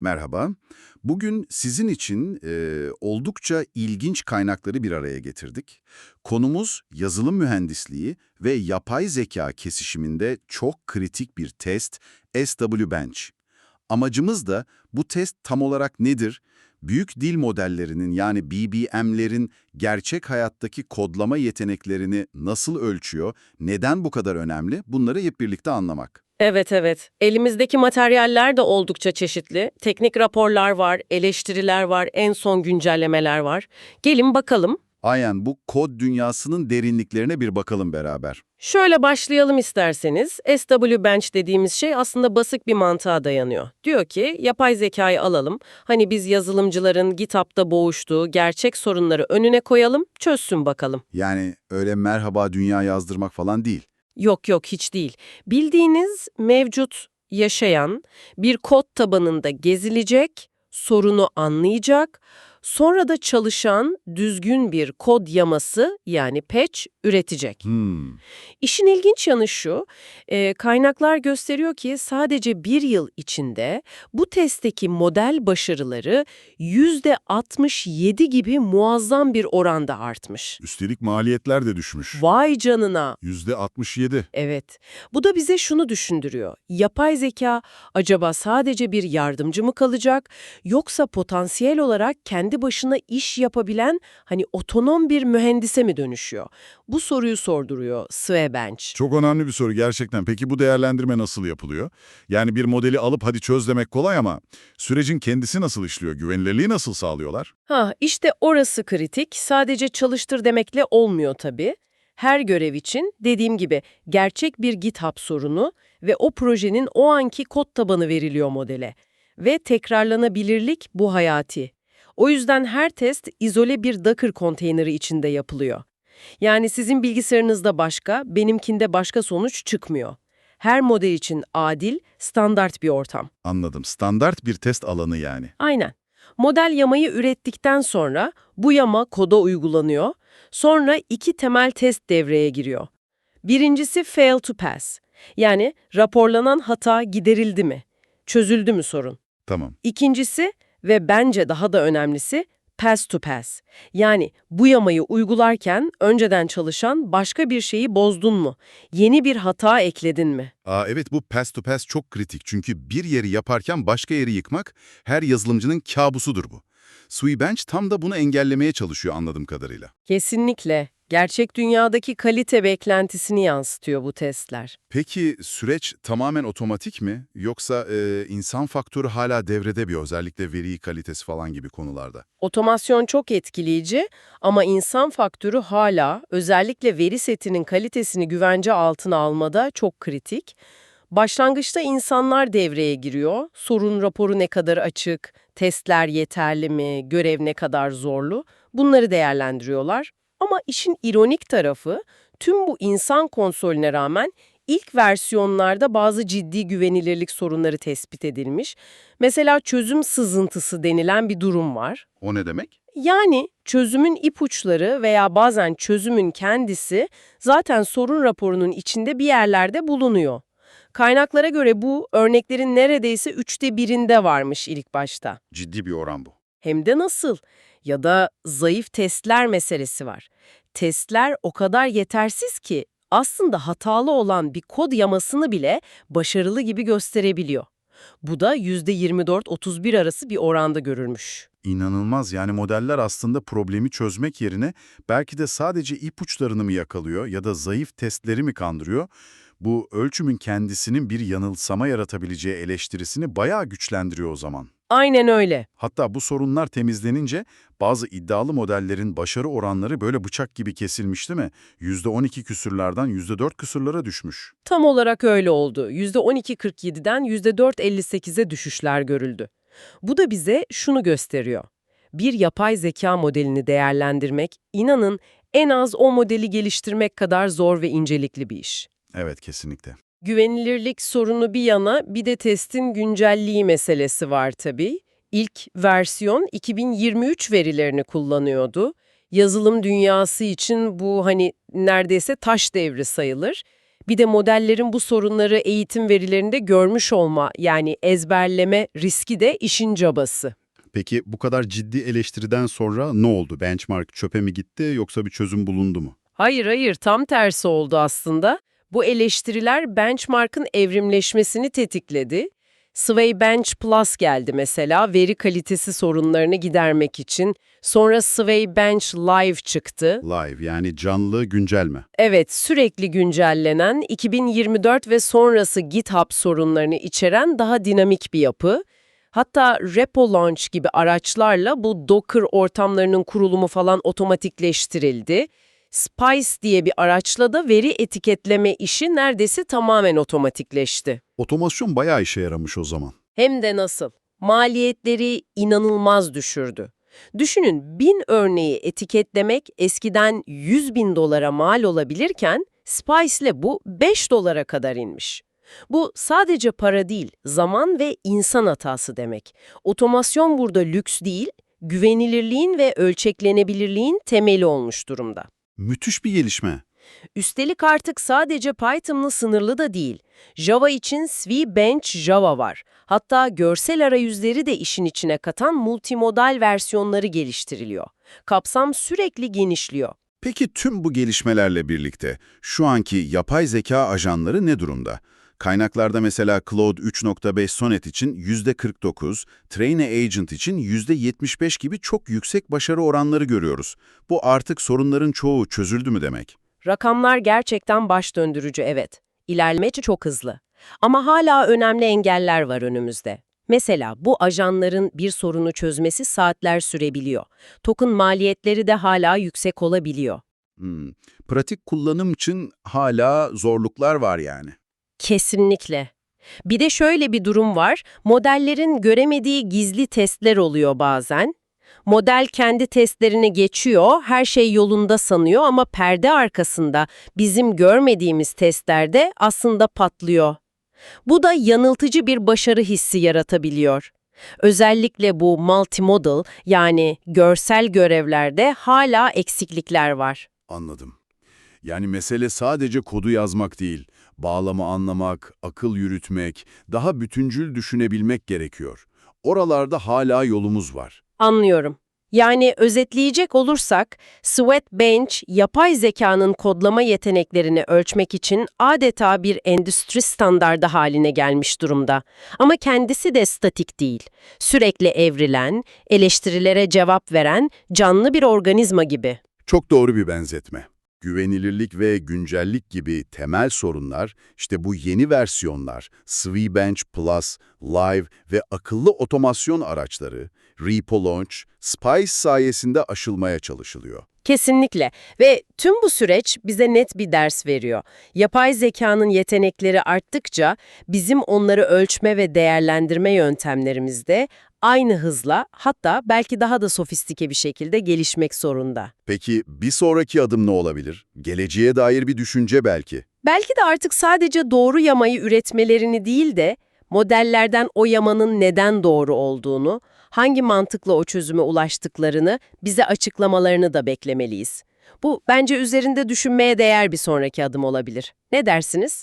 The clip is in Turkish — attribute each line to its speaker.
Speaker 1: Merhaba. Bugün sizin için e, oldukça ilginç kaynakları bir araya getirdik. Konumuz yazılım mühendisliği ve yapay zeka kesişiminde çok kritik bir test SW Bench. Amacımız da bu test tam olarak nedir? Büyük dil modellerinin yani BBM'lerin gerçek hayattaki kodlama yeteneklerini nasıl ölçüyor, neden bu kadar önemli bunları hep birlikte anlamak.
Speaker 2: Evet evet. Elimizdeki materyaller de oldukça çeşitli. Teknik raporlar var, eleştiriler var, en son güncellemeler var. Gelin bakalım.
Speaker 1: Aynen bu kod dünyasının derinliklerine bir bakalım beraber.
Speaker 2: Şöyle başlayalım isterseniz. SW Bench dediğimiz şey aslında basık bir mantığa dayanıyor. Diyor ki yapay zekayı alalım. Hani biz yazılımcıların GitHub'da boğuştuğu gerçek sorunları önüne koyalım, çözsün bakalım.
Speaker 1: Yani öyle merhaba dünya yazdırmak falan değil.
Speaker 2: Yok yok hiç değil. Bildiğiniz mevcut yaşayan bir kod tabanında gezilecek, sorunu anlayacak, sonra da çalışan düzgün bir kod yaması yani patch üretecek.
Speaker 1: Hmm.
Speaker 2: İşin ilginç yanı şu, e, kaynaklar gösteriyor ki sadece bir yıl içinde bu testteki model başarıları %67 gibi muazzam bir oranda artmış.
Speaker 3: Üstelik maliyetler de düşmüş.
Speaker 2: Vay canına!
Speaker 3: %67.
Speaker 2: Evet. Bu da bize şunu düşündürüyor. Yapay zeka acaba sadece bir yardımcı mı kalacak yoksa potansiyel olarak kendi başına iş yapabilen hani otonom bir mühendise mi dönüşüyor? Bu soruyu sorduruyor Sway Bench.
Speaker 3: Çok önemli bir soru gerçekten. Peki bu değerlendirme nasıl yapılıyor? Yani bir modeli alıp hadi çöz demek kolay ama sürecin kendisi nasıl işliyor? Güvenilirliği nasıl sağlıyorlar?
Speaker 2: Ha, işte orası kritik. Sadece çalıştır demekle olmuyor tabii. Her görev için dediğim gibi gerçek bir GitHub sorunu ve o projenin o anki kod tabanı veriliyor modele. Ve tekrarlanabilirlik bu hayati. O yüzden her test izole bir Docker konteyneri içinde yapılıyor. Yani sizin bilgisayarınızda başka, benimkinde başka sonuç çıkmıyor. Her model için adil, standart bir ortam.
Speaker 3: Anladım. Standart bir test alanı yani.
Speaker 2: Aynen. Model yamayı ürettikten sonra bu yama koda uygulanıyor. Sonra iki temel test devreye giriyor. Birincisi fail to pass. Yani raporlanan hata giderildi mi? Çözüldü mü sorun?
Speaker 3: Tamam.
Speaker 2: İkincisi ve bence daha da önemlisi pass to pass. Yani bu yamayı uygularken önceden çalışan başka bir şeyi bozdun mu? Yeni bir hata ekledin mi?
Speaker 3: Aa, evet bu pass to pass çok kritik. Çünkü bir yeri yaparken başka yeri yıkmak her yazılımcının kabusudur bu. Bench tam da bunu engellemeye çalışıyor anladığım kadarıyla.
Speaker 2: Kesinlikle. Gerçek dünyadaki kalite beklentisini yansıtıyor bu testler.
Speaker 3: Peki süreç tamamen otomatik mi? Yoksa e, insan faktörü hala devrede bir özellikle veri kalitesi falan gibi konularda?
Speaker 2: Otomasyon çok etkileyici ama insan faktörü hala özellikle veri setinin kalitesini güvence altına almada çok kritik. Başlangıçta insanlar devreye giriyor. Sorun raporu ne kadar açık, testler yeterli mi, görev ne kadar zorlu bunları değerlendiriyorlar. Ama işin ironik tarafı tüm bu insan konsolüne rağmen ilk versiyonlarda bazı ciddi güvenilirlik sorunları tespit edilmiş. Mesela çözüm sızıntısı denilen bir durum var.
Speaker 3: O ne demek?
Speaker 2: Yani çözümün ipuçları veya bazen çözümün kendisi zaten sorun raporunun içinde bir yerlerde bulunuyor. Kaynaklara göre bu örneklerin neredeyse üçte birinde varmış ilk başta.
Speaker 3: Ciddi bir oran bu.
Speaker 2: Hem de nasıl? Ya da zayıf testler meselesi var. Testler o kadar yetersiz ki aslında hatalı olan bir kod yamasını bile başarılı gibi gösterebiliyor. Bu da %24-31 arası bir oranda görülmüş.
Speaker 3: İnanılmaz yani modeller aslında problemi çözmek yerine belki de sadece ipuçlarını mı yakalıyor ya da zayıf testleri mi kandırıyor? Bu ölçümün kendisinin bir yanılsama yaratabileceği eleştirisini bayağı güçlendiriyor o zaman.
Speaker 2: Aynen öyle.
Speaker 3: Hatta bu sorunlar temizlenince bazı iddialı modellerin başarı oranları böyle bıçak gibi kesilmiş değil mi? %12 küsürlerden %4 küsürlere düşmüş.
Speaker 2: Tam olarak öyle oldu. %12.47'den %4.58'e düşüşler görüldü. Bu da bize şunu gösteriyor. Bir yapay zeka modelini değerlendirmek, inanın en az o modeli geliştirmek kadar zor ve incelikli bir iş.
Speaker 3: Evet kesinlikle.
Speaker 2: Güvenilirlik sorunu bir yana bir de testin güncelliği meselesi var tabii. İlk versiyon 2023 verilerini kullanıyordu. Yazılım dünyası için bu hani neredeyse taş devri sayılır. Bir de modellerin bu sorunları eğitim verilerinde görmüş olma yani ezberleme riski de işin cabası.
Speaker 3: Peki bu kadar ciddi eleştiriden sonra ne oldu? Benchmark çöpe mi gitti yoksa bir çözüm bulundu mu?
Speaker 2: Hayır hayır tam tersi oldu aslında. Bu eleştiriler benchmark'ın evrimleşmesini tetikledi. Sway Bench Plus geldi mesela veri kalitesi sorunlarını gidermek için. Sonra Sway Bench Live çıktı.
Speaker 3: Live yani canlı güncelme.
Speaker 2: Evet, sürekli güncellenen, 2024 ve sonrası GitHub sorunlarını içeren daha dinamik bir yapı. Hatta Repo Launch gibi araçlarla bu Docker ortamlarının kurulumu falan otomatikleştirildi. Spice diye bir araçla da veri etiketleme işi neredeyse tamamen otomatikleşti.
Speaker 3: Otomasyon bayağı işe yaramış o zaman.
Speaker 2: Hem de nasıl? Maliyetleri inanılmaz düşürdü. Düşünün bin örneği etiketlemek eskiden 100 bin dolara mal olabilirken Spice'le bu 5 dolara kadar inmiş. Bu sadece para değil, zaman ve insan hatası demek. Otomasyon burada lüks değil, güvenilirliğin ve ölçeklenebilirliğin temeli olmuş durumda.
Speaker 3: Müthiş bir gelişme.
Speaker 2: Üstelik artık sadece Python'la sınırlı da değil. Java için SVBench Java var. Hatta görsel arayüzleri de işin içine katan multimodal versiyonları geliştiriliyor. Kapsam sürekli genişliyor.
Speaker 1: Peki tüm bu gelişmelerle birlikte şu anki yapay zeka ajanları ne durumda? Kaynaklarda mesela Claude 3.5 Sonnet için %49, Train Agent için %75 gibi çok yüksek başarı oranları görüyoruz. Bu artık sorunların çoğu çözüldü mü demek?
Speaker 2: Rakamlar gerçekten baş döndürücü evet. İlerlemeci çok hızlı. Ama hala önemli engeller var önümüzde. Mesela bu ajanların bir sorunu çözmesi saatler sürebiliyor. Token maliyetleri de hala yüksek olabiliyor.
Speaker 1: Hmm, Pratik kullanım için hala zorluklar var yani.
Speaker 2: Kesinlikle. Bir de şöyle bir durum var. Modellerin göremediği gizli testler oluyor bazen. Model kendi testlerini geçiyor, her şey yolunda sanıyor ama perde arkasında bizim görmediğimiz testlerde aslında patlıyor. Bu da yanıltıcı bir başarı hissi yaratabiliyor. Özellikle bu multimodal yani görsel görevlerde hala eksiklikler var.
Speaker 1: Anladım. Yani mesele sadece kodu yazmak değil, bağlamı anlamak, akıl yürütmek, daha bütüncül düşünebilmek gerekiyor. Oralarda hala yolumuz var.
Speaker 2: Anlıyorum. Yani özetleyecek olursak, Sweatbench, yapay zekanın kodlama yeteneklerini ölçmek için adeta bir endüstri standardı haline gelmiş durumda. Ama kendisi de statik değil. Sürekli evrilen, eleştirilere cevap veren canlı bir organizma gibi.
Speaker 1: Çok doğru bir benzetme. Güvenilirlik ve güncellik gibi temel sorunlar, işte bu yeni versiyonlar, SweBench Plus, Live ve akıllı otomasyon araçları, Repo Launch, Spice sayesinde aşılmaya çalışılıyor.
Speaker 2: Kesinlikle ve tüm bu süreç bize net bir ders veriyor. Yapay zekanın yetenekleri arttıkça bizim onları ölçme ve değerlendirme yöntemlerimiz de aynı hızla hatta belki daha da sofistike bir şekilde gelişmek zorunda.
Speaker 1: Peki bir sonraki adım ne olabilir? Geleceğe dair bir düşünce belki.
Speaker 2: Belki de artık sadece doğru yamayı üretmelerini değil de modellerden o yamanın neden doğru olduğunu, hangi mantıkla o çözüme ulaştıklarını bize açıklamalarını da beklemeliyiz. Bu bence üzerinde düşünmeye değer bir sonraki adım olabilir. Ne dersiniz?